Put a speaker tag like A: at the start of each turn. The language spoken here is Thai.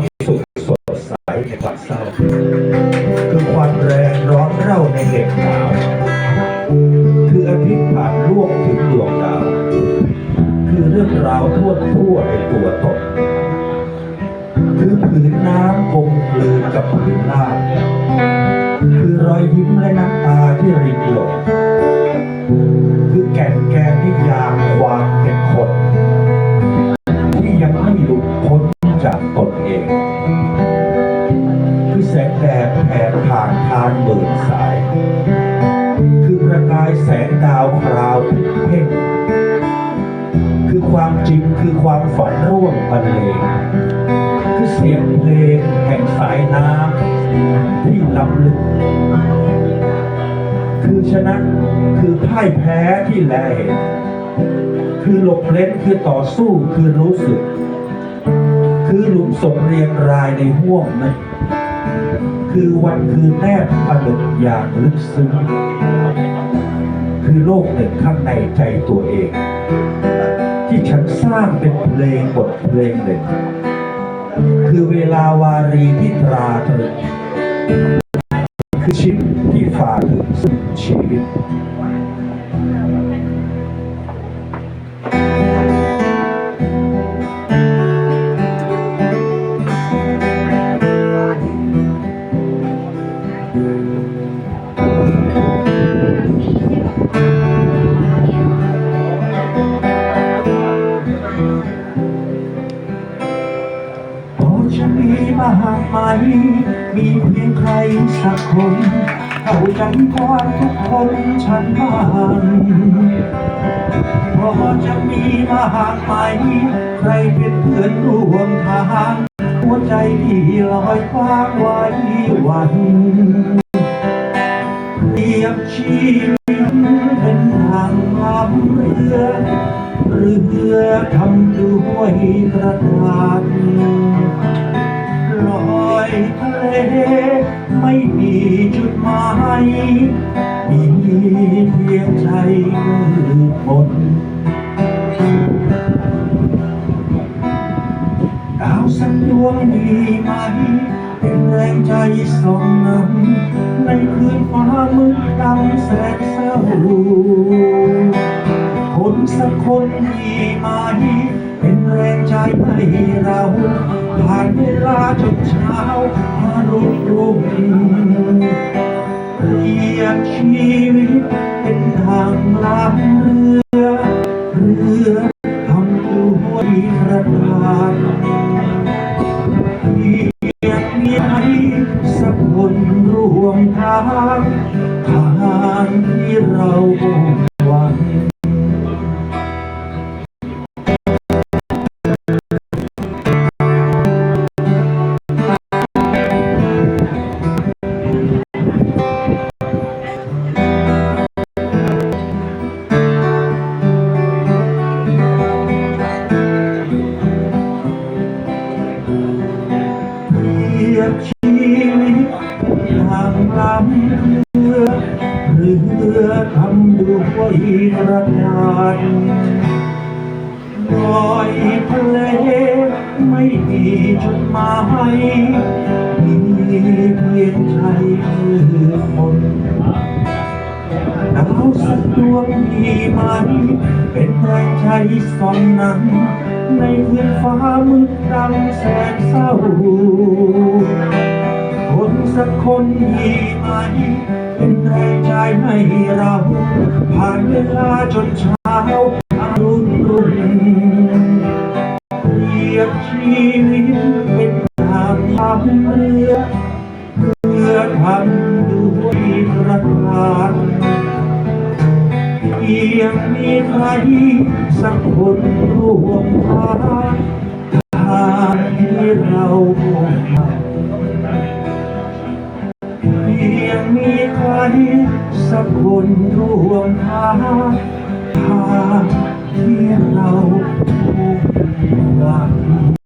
A: ความสุขสดใสในความเศร้า คือความแรงร้อนเร่าในเหตุหนาวคืออาทิตย์ผ่านล่วงถึงดวงดาว คือเรื่องราวทั่วทั่วในตัวตนคือผืนน้ำคงกลืนกับผืนน้ำคือรอยยิ้มและน้ำตาที่ริบหยดคือแก่นแกนนิยามความเห็นคน ที่ยังไม่หลุดพ้น ตนเอง คือแสงแดดแผ่ผ่านทานหมื่นสาย คือประกายแสงดาวคราวเพ่งคือความจริงคือความฝันร่วมบรรเลงคือเสียงเพลงแห่งสายน้ำที่ล้ำลึก คือชนะคือพ่ายแพ้ที่แลเห็นคือหลบเล่นคือต่อสู้คือรู้สึก คือหลุมศพเรียงรายในห่วงนั้นคือวันคือแนบประดึกอย่างลึกซึ้งคือโลกหนึ่งข้างในใจตัวเอง ที่ฉันสร้างเป็นเพลงบทเพลงหนึ่งคือเวลาวารีที่ตราตรึงคือชีวิตที่ฝ่าถึงซึ่งชีวิต จะมีมาไหมมีเพียงใครสักคนเข้าใจกว่าทุกคนฉันบ้างพอจะมีมากไหมใครเป็นเพื่อนร่วมทาง วใจที่ลอยฟ้างไว้วันเรียบชีวิตเป็นทางลำเรือเรือทำด้วยกระดาษลอยทะเลไม่มีจุดหมาย ดวสักดวงมีไหม เป็นแรงใจส่องนำในคืนฟ้ามืดดำแสนเศร้า คนสักคนมีไหม เป็นแรงใจให้เราผ่านเวลาจนเช้ามารุ่งรุ่งเรียกชีวิตเป็นทางลำเรือ เรือทำด้วยกระ ที่ ระดาษลอยทะเลไม่มีจดหมายมีเพียงใจมืดมนดาวสักดวงมีไหมเป็นแรงใจส่องนำในคืนฟ้ามืดดำแสนเศร้า สักคนมีไหมเป็นแรงใจให้เรา ผ่านเวลาจนเช้าอารุณรุ่งเรียบชีวิตเป็นทางทำเรือเพื่อทำด้วยกระดาษเพียงมีใครสักคนร่วมทาง สักคนร่วมทางทางที่เราคงหวัง